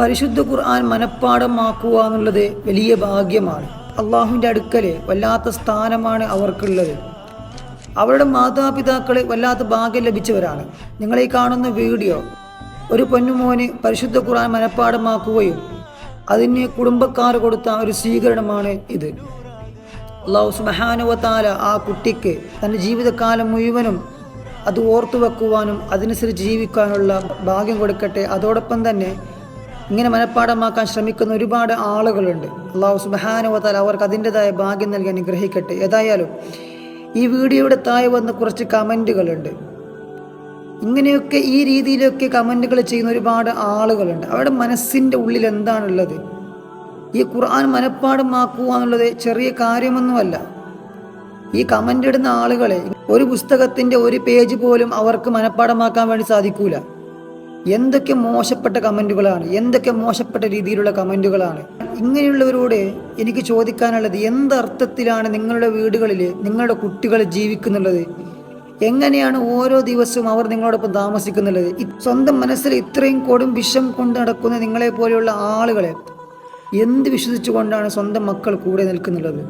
പരിശുദ്ധ ഖുർആൻ മനഃപ്പാടമാക്കുക എന്നുള്ളത് വലിയ ഭാഗ്യമാണ്. അള്ളാഹുവിന്റെ അടുക്കൽ വല്ലാത്ത സ്ഥാനമാണ് അവർക്കുള്ളത്. അവരുടെ മാതാപിതാക്കളെ വല്ലാത്ത ഭാഗ്യം ലഭിച്ചവരാണ്. നിങ്ങളീ കാണുന്ന വീഡിയോ ഒരു പൊന്നുമോന് പരിശുദ്ധ ഖുർആൻ മനഃപ്പാടമാക്കുകയും അതിന് കുടുംബക്കാർ കൊടുത്ത ഒരു സ്വീകരണമാണ് ഇത്. അള്ളാഹു സുബഹാനുവത്താല ആ കുട്ടിക്ക് തന്റെ ജീവിതകാലം മുഴുവനും അത് ഓർത്തു വെക്കുവാനും അതനുസരിച്ച് ജീവിക്കാനുള്ള ഭാഗ്യം കൊടുക്കട്ടെ. അതോടൊപ്പം തന്നെ ഇങ്ങനെ മനഃപ്പാടമാക്കാൻ ശ്രമിക്കുന്ന ഒരുപാട് ആളുകളുണ്ട്. അള്ളാഹു സുബഹാനുവത്താൽ അവർക്ക് അതിന്റെതായ ഭാഗ്യം നൽകി അനുഗ്രഹിക്കട്ടെ. ഏതായാലും ഈ വീഡിയോയുടെ താഴെ വന്ന് കുറച്ച് കമന്റുകളുണ്ട്. ഇങ്ങനെയൊക്കെ ഈ രീതിയിലൊക്കെ കമന്റുകൾ ചെയ്യുന്ന ഒരുപാട് ആളുകളുണ്ട്. അവരുടെ മനസ്സിന്റെ ഉള്ളിൽ എന്താണുള്ളത്? ഈ ഖുർആൻ മനഃപ്പാടമാക്കുക എന്നുള്ളത് ചെറിയ കാര്യമൊന്നുമല്ല. ഈ കമന്റ് ഇടുന്ന ആളുകളെ ഒരു പുസ്തകത്തിന്റെ ഒരു പേജ് പോലും അവർക്ക് മനഃപ്പാടമാക്കാൻ വേണ്ടി സാധിക്കൂല. എന്തൊക്കെ മോശപ്പെട്ട കമന്റുകളാണ് എന്തൊക്കെ മോശപ്പെട്ട രീതിയിലുള്ള കമന്റുകളാണ്. ഇങ്ങനെയുള്ളവരോട് എനിക്ക് ചോദിക്കാനുള്ളത് എന്തർത്ഥത്തിലാണ് നിങ്ങളുടെ വീടുകളിൽ നിങ്ങളുടെ കുട്ടികൾ ജീവിക്കുന്നുള്ളത്? എങ്ങനെയാണ് ഓരോ ദിവസവും അവർ നിങ്ങളോടൊപ്പം താമസിക്കുന്നുള്ളത്? സ്വന്തം മനസ്സിൽ ഇത്രയും കൊടും വിഷം കൊണ്ട് നടക്കുന്ന നിങ്ങളെ പോലെയുള്ള ആളുകളെ എന്ത് വിശ്വസിച്ചുകൊണ്ടാണ് സ്വന്തം മക്കൾ കൂടെ നിൽക്കുന്നുള്ളത്?